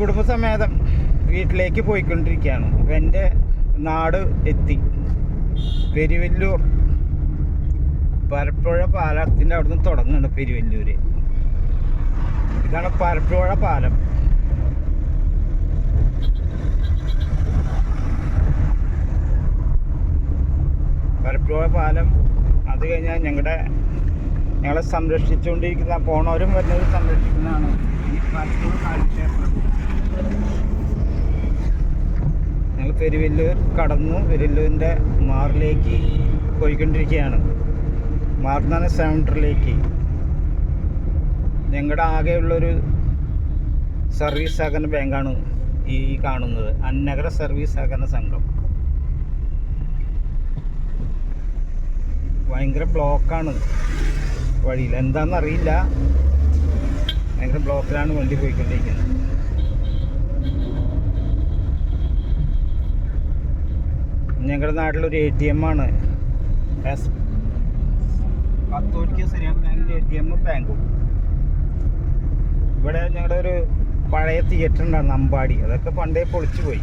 കുടുംബസമേതം വീട്ടിലേക്ക് പോയിക്കൊണ്ടിരിക്കുകയാണ്. അപ്പം എന്റെ നാട് എത്തി. പെരുവല്ലൂർ. പരപ്പുഴ പാലത്തിന്റെ അവിടെ നിന്ന് തുടങ്ങുന്നുണ്ട് പെരുവല്ലൂർ ഇതാണ് പരപ്പുഴ പാലം. പരപ്പുഴ പാലം അത് കഴിഞ്ഞാൽ ഞങ്ങളുടെ ഞങ്ങളെ സംരക്ഷിച്ചുകൊണ്ടിരിക്കുന്ന പോണവരും വരുന്നവരും സംരക്ഷിക്കുന്നതാണ് ഈ പരപ്പുഴ കാളിക്ഷേത്രം ഞങ്ങൾ പെരുവല്ലൂർ കടന്നു പെരുവല്ലൂരിന്റെ മാറിലേക്ക് പോയിക്കൊണ്ടിരിക്കുകയാണ്. മാറുന്ന സെന്ററിലേക്ക് ഞങ്ങളുടെ ആകെയുള്ളൊരു സർവീസ് സഹകരണ ബാങ്കാണ് ഈ കാണുന്നത്. അന്നഗര സർവീസ് സഹകരണ സംഘം. ഭയങ്കര ബ്ലോക്കാണ് വഴിയിൽ. എന്താണെന്നറിയില്ല. ഭയങ്കര ബ്ലോക്കിലാണ് വണ്ടി പോയിക്കൊണ്ടിരിക്കുന്നത്. ഞങ്ങളുടെ നാട്ടിലൊരു എ ടി എം ആണ്. എസ് കത്തോലിക്ക ബാങ്കിന്റെ എ ടി എം ബാങ്കും. ഇവിടെ ഞങ്ങളുടെ ഒരു പഴയ തിയേറ്റർ ഉണ്ടായിരുന്നു അമ്പാടി. അതൊക്കെ പണ്ടേ പൊളിച്ചു പോയി.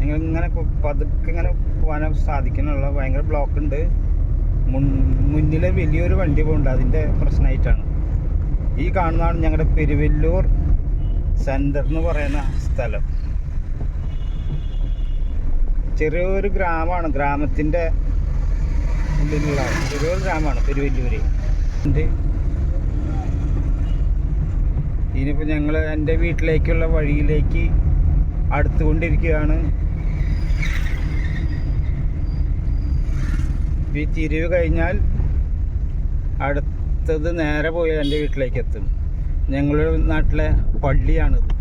നിങ്ങൾ ഇങ്ങനെ പതുക്കെ ഇങ്ങനെ പോകാൻ സാധിക്കുന്നുള്ള ഭയങ്കര ബ്ലോക്ക് ഉണ്ട്. മുന്നിലെ വലിയൊരു വണ്ടി പോകുന്നുണ്ട് അതിന്റെ പ്രശ്നമായിട്ടാണ് ഈ കാണുന്നതാണ് ഞങ്ങളുടെ പെരുവല്ലൂർ സെന്റർ എന്ന് പറയുന്ന സ്ഥലം. ചെറിയൊരു ഗ്രാമമാണ്. ഗ്രാമത്തിന്റെ ഉള്ളിലുള്ള ചെറിയൊരു ഗ്രാമമാണ് പെരുവല്ലൂര് ഉണ്ട് ഇനിയിപ്പോൾ ഞങ്ങൾ എന്റെ വീട്ടിലേക്കുള്ള വഴിയിലേക്ക് അടുത്തുകൊണ്ടിരിക്കുകയാണ്. ഈ തിരിവ് കഴിഞ്ഞാൽ അടുത്തത് നേരെ പോയി എന്റെ വീട്ടിലേക്ക് എത്തും. ഞങ്ങളുടെ നാട്ടിലെ പള്ളിയാണിത്.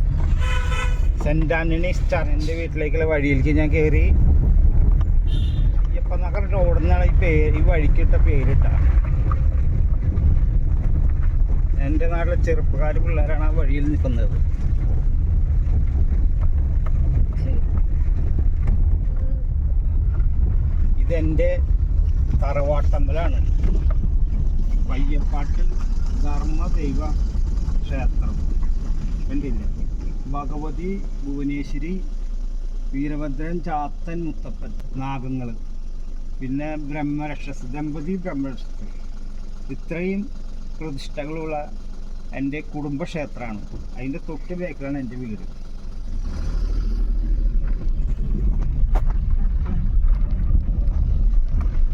സെന്റ് ആന്റണി സ്റ്റാർ എന്റെ വീട്ടിലേക്കുള്ള വഴിയിലേക്ക് ഞാൻ കയറി ഇപ്പം നഗർ റോഡിൽ നിന്നാണ് ഈ പേര് ഈ വഴിക്കിട്ട പേരിട്ട. എന്റെ നാട്ടിലെ ചെറുപ്പക്കാർ പിള്ളേരാണ് ആ വഴിയിൽ നിൽക്കുന്നത്. ഇതെന്റെ തറവാട്ടമ്പലാണ്. പയ്യപ്പാട്ടിൽ ധർമ്മദൈവ ക്ഷേത്രം. കണ്ടില്ലേ? ഭഗവതി ഭുവനേശ്വരി വീരഭദ്രൻ ചാത്തൻ മുത്തപ്പൻ നാഗങ്ങൾ പിന്നെ ബ്രഹ്മരക്ഷസ് ദമ്പതി ബ്രഹ്മരക്ഷസ്. ഇത്രയും പ്രതിഷ്ഠകളുള്ള എന്റെ കുടുംബക്ഷേത്രമാണ്. അതിന്റെ തൊട്ട് ബേക്കിലാണ് എന്റെ വീട്.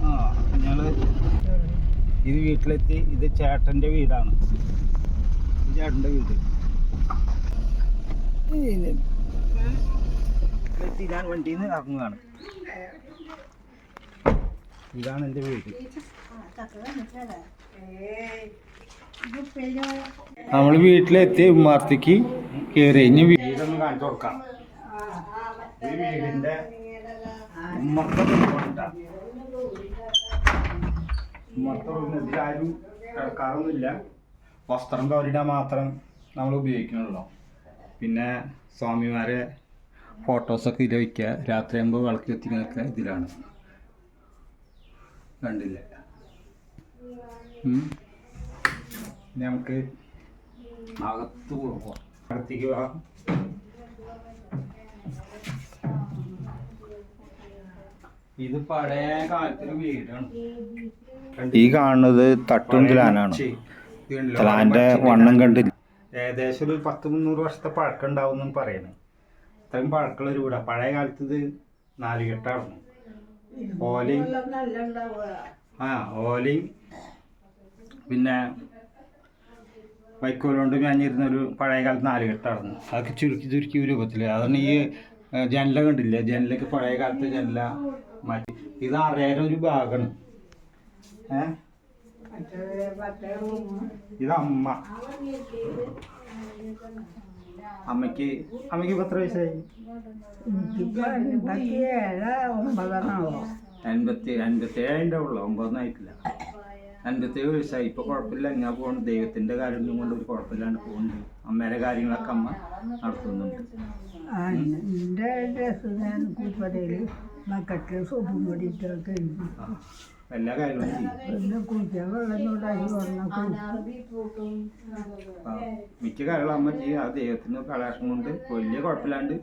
ആ ഞങ്ങൾ ഇത് വീട്ടിലെത്തി. ഇത് ചേട്ടന്റെ വീടാണ്. ചേട്ടന്റെ വീട്. ഞാൻ വണ്ടിയിൽ നിന്ന് ഇറങ്ങുകയാണ് ഇതാണ് എന്റെ വീട്. നമ്മൾ വീട്ടിലെത്തി ഉമ്മാർത്തിക്ക് കയറി ഇനി വീടൊന്ന് കാണിച്ചു കൊടുക്കാം. ഈ വീടിന്റെ ഉമ്മർത്തെ ഉമ്മർത്തെ റൂമിൽ ആരും കിടക്കാറൊന്നുമില്ല. വസ്ത്രം കവരിടാൻ മാത്രം നമ്മൾ ഉപയോഗിക്കണുള്ളൂ പിന്നെ സ്വാമിമാരെ ഫോട്ടോസൊക്കെ ഇതിൽ വയ്ക്കുക രാത്രിയാകുമ്പോൾ വിളക്ക് കത്തിക്കുന്നൊക്കെ ഇതിലാണ്. കണ്ടില്ലേ. ഇനി നമുക്ക് അകത്ത് പോകാം അകത്തേക്ക് പോകാം ഇത് പഴയ കാലത്തൊരു വീടാണ്. ഈ കാണുന്നത് തട്ടും തിലാനാണ്. തിലാന്റെ വണ്ണം കണ്ടില്ല? ഏകദേശം ഒരു പത്ത് മുന്നൂറ് വർഷത്തെ പഴക്കം ഉണ്ടാവും പറയുന്നത് ഇത്രയും പഴക്കമുള്ള ഒരു വീടാണ് പഴയ കാലത്ത് ഇത് നാലുകെട്ടായിരുന്നു ഓലയും ആ ഓലയും പിന്നെ വൈക്കോലുകൊണ്ട് മേഞ്ഞിരുന്ന ഒരു പഴയ കാലത്ത് നാലുകെട്ടായിരുന്നു അതൊക്കെ ചുരുക്കി ചുരുക്കി രൂപത്തിൽ അതാണ് ഈ ജനല കണ്ടില്ല? ജനലൊക്കെ പഴയ കാലത്തെ ജനല മാറ്റി. ഇത് അറിയാൻ ഒരു ഭാഗമാണ് ഏ? ഇത് അമ്മ അമ്മയ്ക്ക് അമ്മയ്ക്ക് എത്ര വയസ്സായി? അൻപത്തി അൻപത്തി ഏഴിന്റെ ഉള്ളു ഒമ്പതൊന്നും ആയിട്ടില്ല. അൻപത്തേഴ് വയസ്സായി. ഇപ്പൊ കുഴപ്പമില്ല. ഇങ്ങനെ പോകുന്നു ദൈവത്തിന്റെ കാര്യം കൊണ്ട് ഒരു കുഴപ്പമില്ലാണ്ട് പോകുന്നത് അമ്മയുടെ കാര്യങ്ങളൊക്കെ അമ്മ നടത്തുന്നുണ്ട്. എന്റെ ഞാൻ സോപ്പും എഴുതി ആ. എല്ലാ കാര്യങ്ങളും മിക്ക കാര്യങ്ങളും അമ്മ ചെയ്യും. അത് ദൈവത്തിന് കലാശം കൊണ്ട് വലിയ കുഴപ്പമില്ലാണ്ട്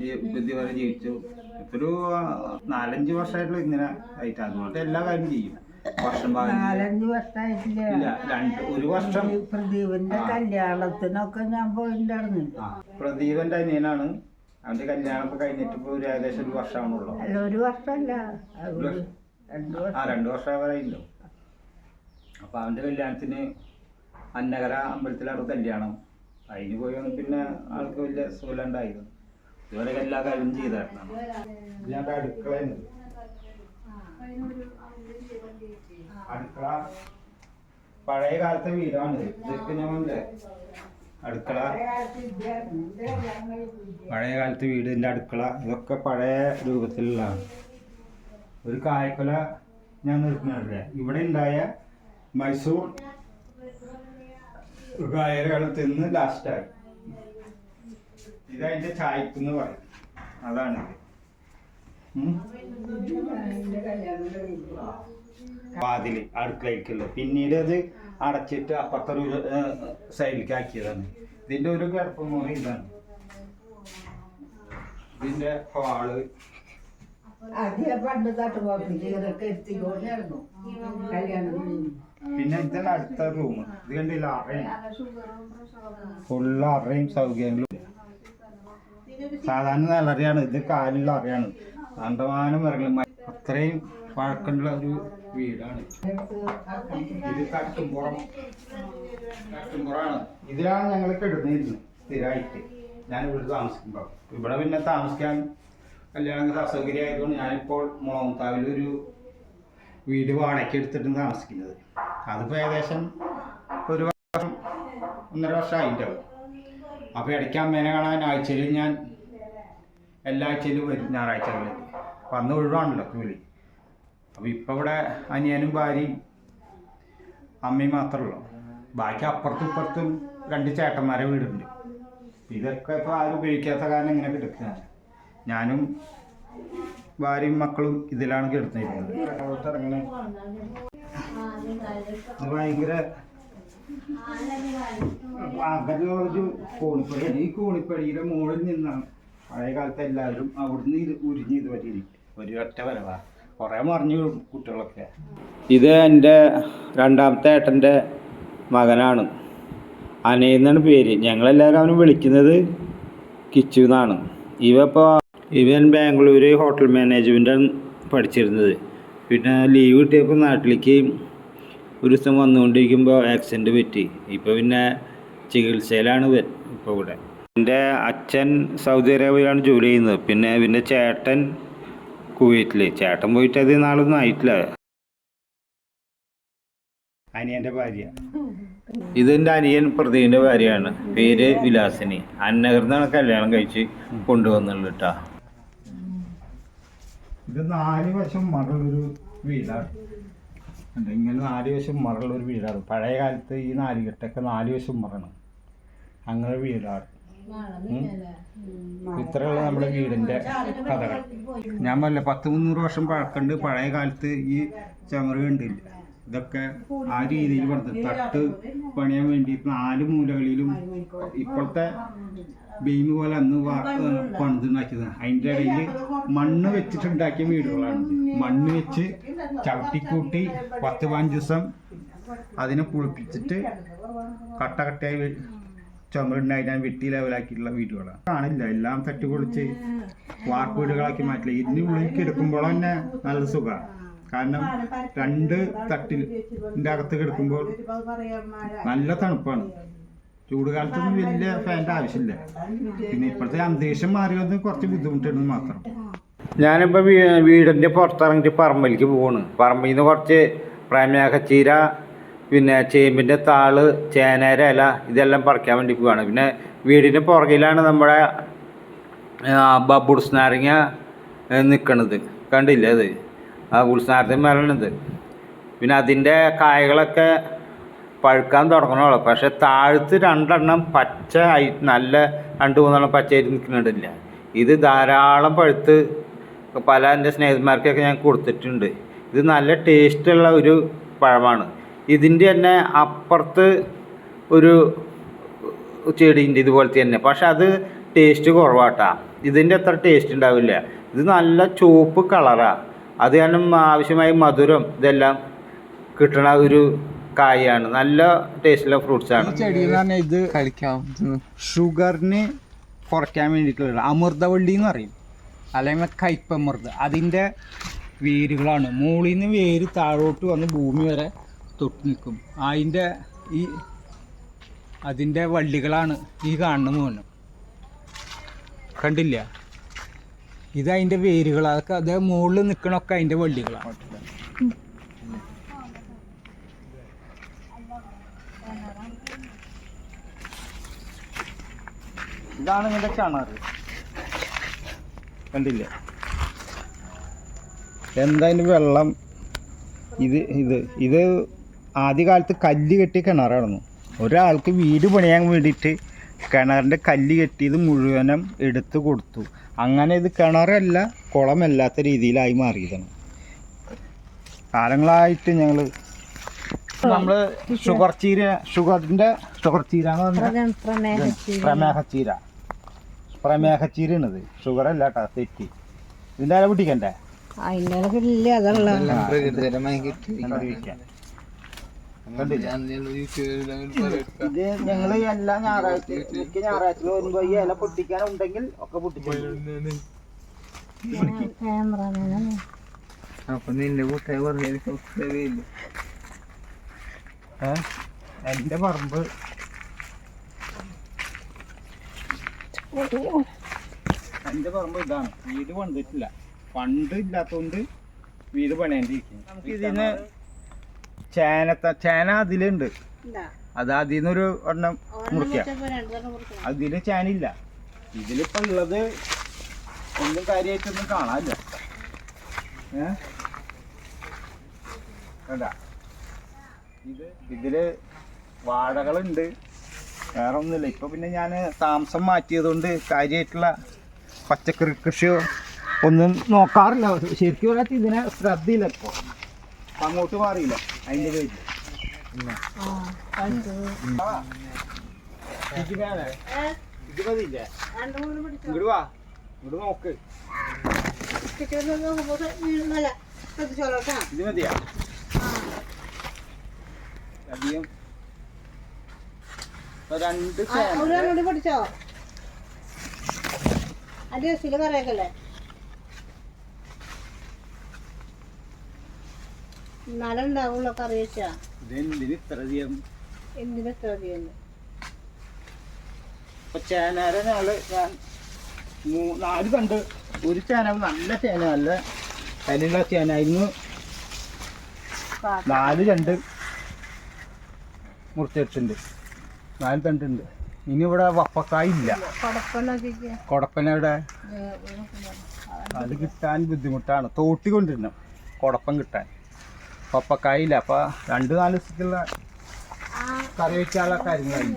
ഈ ബുദ്ധി വരെ ജീവിച്ചു. ഇപ്പൊ ഒരു നാലഞ്ച് വർഷമായിട്ടുള്ള ഇങ്ങനെ ആയിട്ട് അതുകൊണ്ട് എല്ലാ കാര്യം ചെയ്യും. വർഷം ഭാഗം നാലഞ്ച് വർഷമായിട്ടില്ല? രണ്ട് ഒരു വർഷം. പ്രദീപന്റെ. കല്യാണത്തിനൊക്കെ ഞാൻ പോയിട്ടുണ്ടായിരുന്നില്ല ആ പ്രദീപന്റെ അനിയനാണ്. അവന്റെ കല്യാണം ഒക്കെ കഴിഞ്ഞിട്ട് ഇപ്പൊ ഒരു ഏകദേശം ഒരു വർഷമാണുള്ളൂ അല്ല ഒരു വർഷമല്ല. ആ വർഷം. രണ്ടു വർഷം വരെയുണ്ടോ അപ്പൊ അവന്റെ കല്യാണത്തിന് അന്നകര അമ്പലത്തിലാണ് കല്യാണം? അതിന് പോയി വന്ന് പിന്നെ ആൾക്ക് വലിയ സുഖമുണ്ടായിരുന്നു ഇതുവരെ എല്ലാ കാര്യവും ചെയ്തായിരുന്നു. ഞാൻ അടുക്കളയാണ് അടുക്കള പഴയ കാലത്തെ വീടാണ്. ഇതൊക്കെ ഞാൻ അടുക്കള. പഴയ കാലത്തെ വീടിന്റെ അടുക്കള. ഇതൊക്കെ പഴയ രൂപത്തിലുള്ളതാണ്. ഒരു കായ്ക്കൊല ഞാൻ നിർത്തുന്നില്ലേ ഇവിടെ ഉണ്ടായ മൈസൂർ കായകളെ തിന്ന് ലാസ്റ്റായി ഇതതിന്റെ ചായക്കെന്ന് പറയും. അതാണ് വാതിൽ അടുക്കളയിലേക്കുള്ള. പിന്നീട് അത് അടച്ചിട്ട് അപ്പുറത്തൊരു സൈഡിലേക്ക് ആക്കിയതാണ്. ഇതിന്റെ ഒരു കിടപ്പ് മുറി ഇതാണ്. ഇതിന്റെ ഹാൾ എത്തിക്കൊണ്ടായിരുന്നു കല്യാണം കഴിഞ്ഞ്. പിന്നെ ഇതാണ് അടുത്ത റൂം ഇത് കണ്ടില്ല അറയും ഫുള്ള് അറയും സൗകര്യങ്ങളും. സാധാരണ നിലറിയാണ്. ഇത് കാലുള്ള അറിയാണ്. അണ്ടമാനം ഇറങ്ങലും അത്രയും പഴക്കമുള്ള ഒരു വീടാണ്. ഇത് കട്ടുംപുറം കട്ടുംപുറാണ് ഇതിലാണ് ഞങ്ങൾ കിടന്നിരുന്നത് സ്ഥിരമായിട്ട്. ഞാൻ ഇവിടെ താമസിക്കുമ്പോൾ ഇവിടെ പിന്നെ താമസിക്കാൻ കല്യാണം അസൗകര്യം ആയതുകൊണ്ട് ഞാനിപ്പോൾ മുളകുത്താവിൽ ഒരു വീട് വാടകയ്ക്ക് എടുത്തിട്ട് താമസിക്കുന്നത്. അതിപ്പോൾ ഏകദേശം ഒരു വർഷം ഒന്നര വർഷം ആയിട്ടുണ്ടാവും അപ്പോൾ ഇടയ്ക്ക് അമ്മേനെ കാണാൻ ആഴ്ചയിൽ ഞാൻ എല്ലാ ആഴ്ചയിലും വരും ഞായറാഴ്ചകളിൽ അപ്പം അന്ന് ഒഴിവാണല്ലോ ജോലി. അപ്പോൾ ഇപ്പോൾ ഇവിടെ അനിയനും ഭാര്യയും അമ്മയും മാത്രമേ ഉള്ളൂ. ബാക്കി അപ്പുറത്തും ഇപ്പുറത്തും രണ്ട് ചേട്ടന്മാരെ വീടുണ്ട്. ഇതൊക്കെ ഇപ്പോൾ ആരും ഉപയോഗിക്കാത്ത കാരണം ഇങ്ങനെ കിടക്കുകയാണ്. ഞാനും ഭാര്യയും മക്കളും ഇതിലാണ് കിടന്നിരുന്നത് ഇറങ്ങണേ ഇത് ഭയങ്കര കോണിപ്പടി. ഈ കോണിപ്പടിയുടെ മുകളിൽ നിന്നാണ് പഴയ കാലത്ത് എല്ലാവരും അവിടുന്ന് ഇത് ഉരിഞ്ഞ് ഇത് പറ്റിയിരിക്കും ഒരു ഒറ്റ വരവാ. കുറേ മറിഞ്ഞു കുട്ടികളൊക്കെ. ഇത് എന്റെ രണ്ടാമത്തെ ഏട്ടന്റെ മകനാണ്. അനയെന്നാണ് പേര്. ഞങ്ങളെല്ലാവരും അവനെ വിളിക്കുന്നത് കിച്ചു എന്നാണ് ഇവ ഇപ്പോൾ ഇവൻ ബാംഗ്ലൂർ ഹോട്ടൽ മാനേജ്മെന്റാണ് പഠിച്ചിരുന്നത്. പിന്നെ ലീവ് കിട്ടിയപ്പോൾ നാട്ടിലേക്ക് ഒരു ദിവസം വന്നുകൊണ്ടിരിക്കുമ്പോൾ ആക്സിഡന്റ് പറ്റി. ഇപ്പോൾ പിന്നെ ചികിത്സയിലാണ് ഇപ്പോൾ ഇവിടെ. എന്റെ അച്ഛൻ സൗദി അറേബ്യയിലാണ് ജോലി ചെയ്യുന്നത്. പിന്നെ പിന്നെ ചേട്ടൻ കുവൈറ്റിൽ ചേട്ടൻ പോയിട്ട് അത് നാളൊന്നും ആയിട്ടില്ല. അനിയന്റെ ഭാര്യ. ഇതെന്റെ അനിയൻ പ്രദീപിന്റെ ഭാര്യയാണ്. പേര് വിലാസിനി. അന്നകർന്നാണ് കല്യാണം കഴിച്ച് കൊണ്ടുവന്നുള്ളൂ കേട്ടോ. ഇത് നാല് വശം മറുള്ളൊരു വീടാണ്. ഉണ്ട്. ഇങ്ങനെ നാല് വശം മറുള്ളൊരു വീടാണ്. പഴയ കാലത്ത് ഈ നാലുകെട്ടൊക്കെ നാല് വശം മറണം അങ്ങനെ വീടാണ്. ഇത്രയുള്ള നമ്മുടെ വീടിന്റെ കഥകൾ. ഞാൻ പറഞ്ഞില്ല പത്ത് മുന്നൂറ് വർഷം പഴക്കണ്ട് പഴയ കാലത്ത് ഈ ചമറ് കണ്ടില്ല. ഇതൊക്കെ ആ രീതിയിൽ പണിത് തട്ട് പണിയാൻ വേണ്ടി നാല് മൂലകളിലും ഇപ്പോഴത്തെ ബെയിം പോലെ അന്ന് പണിതുണ്ടാക്കിയതാണ് അതിന്റെ ഇടയിൽ മണ്ണ് വെച്ചിട്ടുണ്ടാക്കിയ വീടുകളാണ് മണ്ണ് വെച്ച് ചവിട്ടിക്കൂട്ടി പത്ത് പതിനഞ്ച് ദിവസം അതിനെ കുളിപ്പിച്ചിട്ട് കട്ട കട്ടയായി ചുമരുണ്ടായിട്ട് ഞാൻ വെട്ടി ലെവലാക്കിയിട്ടുള്ള വീടുകളാണ്. കാണില്ല. എല്ലാം തട്ടിപ്പൊളിച്ച് വാർപ്പ് വീടുകളാക്കി മാറ്റില്ല. ഇതിന് ഉള്ളിലേക്ക് എടുക്കുമ്പോൾ തന്നെ നല്ല സുഖമാണ് കാരണം രണ്ട് തട്ടിന്റെ അകത്ത് കിടക്കുമ്പോൾ നല്ല തണുപ്പാണ്. ചൂട് കാലത്തൊന്നും വലിയ ഫാന്റെ ആവശ്യമില്ല. പിന്നെ ഇപ്പോഴത്തെ അന്തരീക്ഷം മാറിയത് കുറച്ച് ബുദ്ധിമുട്ടുണ്ട് മാത്രം. ഞാനിപ്പോൾ വീടിന്റെ പുറത്തിറങ്ങിയിട്ട് പറമ്പിലേക്ക് പോവാണ്. പറമ്പിൽ നിന്ന് കുറച്ച് പ്രമേഹച്ചീര പിന്നെ ചേമ്പിന്റെ താൾ ചേനേര ഇല ഇതെല്ലാം പറിക്കാൻ വേണ്ടി പോവാണ്. പിന്നെ വീടിന്റെ പുറകിലാണ് നമ്മുടെ ബബുൾസ് നാരങ്ങ നിൽക്കണത് കണ്ടില്ലേ അത്? ആ ഉത്സാഹത്തിന് മരണത് പിന്നെ അതിന്റെ കായകളൊക്കെ പഴുക്കാൻ തുടങ്ങണുള്ളൂ. പക്ഷെ താഴത്ത് രണ്ടെണ്ണം പച്ച ആയി നല്ല രണ്ട് മൂന്നെണ്ണം പച്ചയായിട്ട് നിൽക്കുന്നുണ്ടില്ല. ഇത് ധാരാളം പഴുത്ത് പല എന്റെ സ്നേഹിതന്മാർക്കൊക്കെ ഞാൻ കൊടുത്തിട്ടുണ്ട്. ഇത് നല്ല ടേസ്റ്റുള്ള ഒരു പഴമാണ്. ഇതിന്റെ തന്നെ അപ്പുറത്ത് ഒരു ചെടിയുണ്ട് ഇതുപോലത്തെ തന്നെ. പക്ഷെ അത് ടേസ്റ്റ് കുറവാട്ടാ. ഇതിന്റെ അത്ര ടേസ്റ്റ് ഉണ്ടാവില്ല. ഇത് നല്ല ചുവപ്പ് കളറാണ് അത് കാരണം ആവശ്യമായ മധുരം ഇതെല്ലാം കിട്ടണ ഒരു കായാണ്. നല്ല ടേസ്റ്റുള്ള ഫ്രൂട്ട്സ് ആണ്. ഇത് കഴിക്കാം. ഷുഗറിന് കുറയ്ക്കാൻ വേണ്ടിയിട്ടുള്ള അമൃതവള്ളി എന്ന് പറയും. അല്ലെങ്കിൽ കയ്പമൃത് അതിന്റെ വേരുകളാണ്. മുകളിൽ നിന്ന് വേര് താഴോട്ട് വന്ന് ഭൂമി വരെ തൊട്ട് നിൽക്കും. അതിന്റെ ഈ അതിന്റെ വള്ളികളാണ് ഈ കാണുന്ന മുകളിൽ കണ്ടില്ല? ഇത് അതിന്റെ വേരുകൾ അതൊക്കെ അത് മുകളിൽ നിൽക്കണൊക്കെ അതിന്റെ വള്ളികളാണ് ഇതാണ് ഇതിന്റെ ചണറ് കണ്ടില്ല? എന്താ ഇതിന് വെള്ളം? ഇത് ഇത് ഇത് ആദ്യകാലത്ത് കല്ല് കെട്ടിയ കിണറായിരുന്നു. ഒരാൾക്ക് വീട് പണിയാൻ വേണ്ടിയിട്ട് കിണറിന്റെ കല്ല് കെട്ടിയത് മുഴുവനും എടുത്തു കൊടുത്തു. അങ്ങനെ ഇത് കിണറല്ല കുളമല്ലാത്ത രീതിയിലായി മാറിയതാണ്. കാലങ്ങളായിട്ട് ഞങ്ങൾ നമ്മൾ ഷുഗർ ചീര ഷുഗറിന്റെ ഷുഗർ ചീര. എന്ന് പറഞ്ഞാൽ പ്രമേഹച്ചീര പ്രമേഹച്ചീരയാണിത് ഷുഗർ അല്ല കേട്ടോ തെറ്റി. ഇതിന്റെ അല പിടിക്കണ്ടേ അതിന്റെ ഇല്ല അതുള്ള പ്രകൃതിപരമായി കിട്ടി കറിവെക്കാൻ. കണ്ടില്ലേ? ഇത് ഞങ്ങൾ എല്ലാ ഞായറാഴ്ച മിക്ക ഞായറാഴ്ച വരുമ്പോ ഈ ഇല പൊട്ടിക്കാനുണ്ടെങ്കിൽ ഒക്കെ പൊട്ടിക്കും അപ്പൊ നിന്റെ കൂട്ടായി പറഞ്ഞു സബ്സ്ക്രൈബ് ചെയ്യില്ല എന്റെ പറമ്പ്. എന്റെ പറമ്പ് ഇതാണ്. വീട് പണിതിട്ടില്ല. പണ്ട് ഇല്ലാത്തോണ്ട് വീട് പണിയാണ്ടിരിക്കും നമുക്ക് ഇതിന് ചേനത്ത ചേന അതിലുണ്ട്. അത് അതിൽ നിന്നൊരു ഒരെണ്ണം മുറിക്കാം. അതിൽ ചേനയില്ല. ഇതിലിപ്പോ ഉള്ളത് ഒന്നും കാര്യമായിട്ടൊന്നും കാണാനില്ല. ഏ? ഇത് ഇതിൽ വാഴകളുണ്ട്. വേറെ ഒന്നുമില്ല ഇപ്പൊ പിന്നെ ഞാൻ താമസം മാറ്റിയതുകൊണ്ട് കാര്യമായിട്ടുള്ള പച്ചക്കറി കൃഷിയോ ഒന്നും നോക്കാറില്ല. ശരിക്കും പറയാത്ത ഇതിനെ ശ്രദ്ധയില്ല ഇപ്പൊ. അങ്ങോട്ട് മാറിയില്ല. അതിന്റെ പേര് ആ. ഇത് വേണേ? ഇത് മതിയില്ലേ? ഇങ്ങട് വാ. ഇങ്ങോട്ട് നോക്ക്. ഇത് മതിയാ? അധികം. ഇപ്പൊ രണ്ട് പഠിച്ചോ അതെ സില ഞാൻ നാല് കണ്ട് ഒരു ചേന നല്ല ചേന നല്ല കല്ലുള്ള ചേന ഇന്ന് നാല് രണ്ട് മുറിച്ചിട്ടുണ്ട് നാല് തണ്ടുണ്ട് ഇനി ഇവിടെ വപ്പക്കായ ഇല്ല. കൊടപ്പന കൊടപ്പനയുടെ അത് കിട്ടാൻ ബുദ്ധിമുട്ടാണ്. തോട്ടി കൊണ്ടിരുന്നു കൊടപ്പം കിട്ടാൻ. പപ്പക്കായ കായില്ല അപ്പൊ രണ്ട് നാല് ദിവസത്തുള്ള കറി വെക്കാനുള്ള കാര്യങ്ങളായി.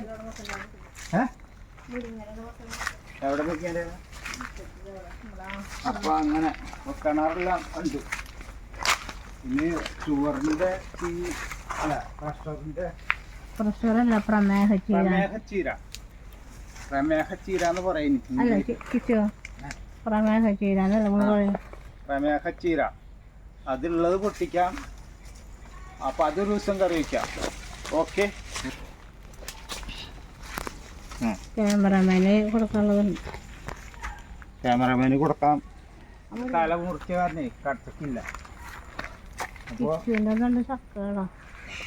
ഏ? എവിടെ നോക്കിയാലേ അപ്പൊ അങ്ങനെ അപ്പൊ കിണറെല്ലാം ഉണ്ട്. പിന്നെ ചോറിന്റെ ഈ അല്ല പ്രഷറല്ല പ്രമേഹ ചീര. പ്രമേഹ ചീര. അതുള്ളത് പൊട്ടിക്കാം. അപ്പൊ അതൊരു ദിവസം കറി വയ്ക്കാം ഓക്കെ ക്യാമറമാന് കൊടുക്കാനുള്ളതുണ്ട്. ക്യാമറമാന് കൊടുക്കാം. തല മുറിച്ച് പറഞ്ഞേ കടത്തില്ല അപ്പോ കിച്ചുവിന്റെ നല്ല ചക്കകളോ.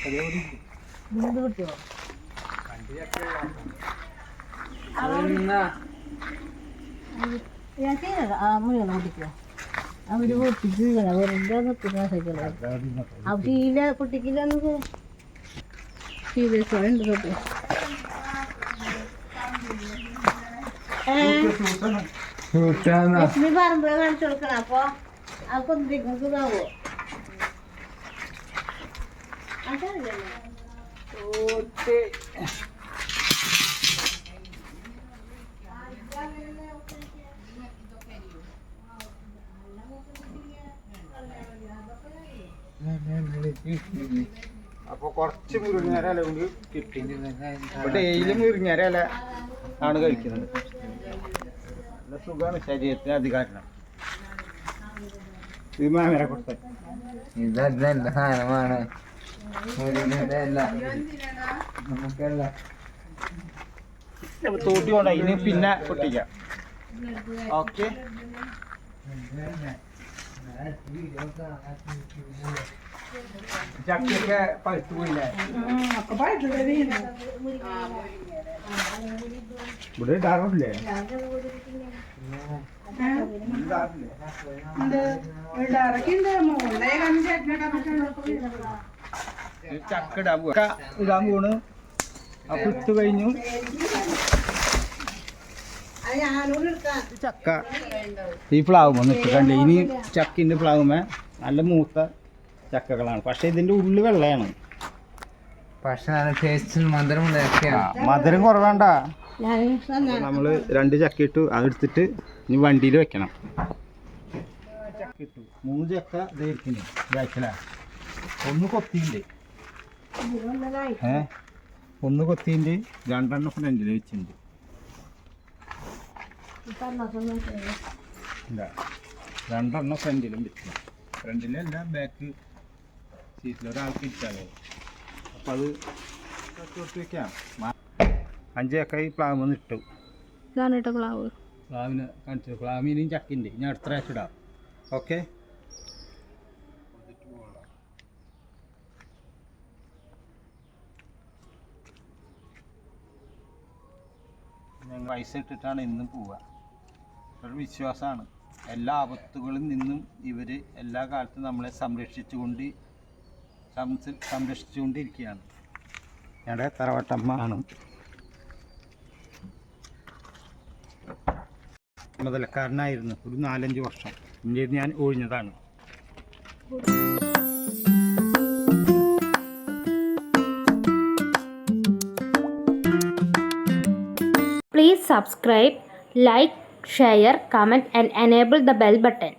അതേപോലെ ഇത് കിട്ടുമോ ഞാൻ ചെയ്യുന്നത്. ആ മുഴുവൻ പൊട്ടിക്കോ അവർ പൊട്ടിച്ച് വെറുതെ നിൽക്കുന്ന സൈക്കിൾ ആ ശീല പൊട്ടിക്കില്ല എന്നൊക്കെ ശീലേശ്വരം ഉണ്ട് തൊട്ട്. ലക്ഷ്മി പറമ്പ് കാണിച്ചു കൊടുക്കണം. അപ്പൊ അതൊക്കെ നിങ്ങൾക്ക് ഇതാവോ? അതല്ലേ അപ്പോൾ കുറച്ച് മുരിങ്ങര കൊണ്ട് കിട്ടി ഡെയിലി മുരിങ്ങര ഇല ആണ് കഴിക്കുന്നത്. നല്ല സുഖമാണ് ശരീരത്തിന് അധികാരം ഇത് മാമര ഇതല്ല സാധനമാണ്. നമുക്കല്ല. തോട്ടി കൊണ്ട ഇനി പിന്നെ പൊട്ടിക്കാം. ഓക്കെ. ചക്കയൊക്കെ പഴുത്തു പോയില്ലേ ഇവിടെ ഇടാറില്ലേ ചക്ക ഇടാൻ പോവാ. ഇടാൻ പോണ് അപ്പൊ ഇട്ട് കഴിഞ്ഞു. ചക്ക ഈ പ്ലാവുമ്പോ നിൽക്കണ്ടേ ഇനി ചക്കിന്റെ പ്ലാവുമ്പോ നല്ല മൂത്ത ചക്കകളാണ്. പക്ഷേ ഇതിന്റെ ഉള്ളിൽ വെള്ളയാണ്. പക്ഷേ മധുരം കുറവേണ്ട. നമ്മൾ രണ്ട് ചക്ക ഇട്ടു. അതെടുത്തിട്ട് ഇനി വണ്ടിയിൽ വെക്കണം. ചക്ക ഇട്ടു. മൂന്ന് ചക്ക ദൈർക്കിന് ഒന്ന് കൊത്തിണ്ട് ഏ? ഒന്ന് കൊത്തിന്റെ രണ്ടെണ്ണം ഫ്രണ്ടിൽ വെച്ചിട്ടുണ്ട്. രണ്ടെണ്ണ രണ്ടെണ്ണം ഫ്രണ്ടിലും വെച്ചു ഫ്രണ്ടിലല്ല ബാക്ക് സീറ്റിൽ ഒരാൾക്ക് ഇരിക്കാതെ അപ്പം അത് തൊട്ട് വെക്കാം. മാ- അഞ്ച് ചക്ക ഈ പ്ലാവുമെന്ന് ഇട്ടു. ഇതാണ് കേട്ടോ പ്ലാവ്. പ്ലാവിന് കാണിച്ചു പ്ലാവിനും ചക്കിന്റെ ഞാൻ അടുത്ത പ്രാവശ്യം ഇടാം. ഓക്കെ? ഞങ്ങൾ പൈസ ഇട്ടിട്ടാണ് ഇന്നും പോവുക. ഒരു വിശ്വാസമാണ്. എല്ലാ ആപത്തുകളിൽ നിന്നും ഇവർ എല്ലാ കാലത്തും നമ്മളെ സംരക്ഷിച്ചുകൊണ്ട് സംരക്ഷിച്ചുകൊണ്ടിരിക്കുകയാണ്. ഞങ്ങളുടെ തറവട്ടമ്മ ആണ് ചുമതലക്കാരനായിരുന്നു ഒരു നാലഞ്ച് വർഷം. പിന്നീട് ഞാൻ ഒഴിഞ്ഞതാണ്. Please subscribe, like, share, comment, and enable the bell button.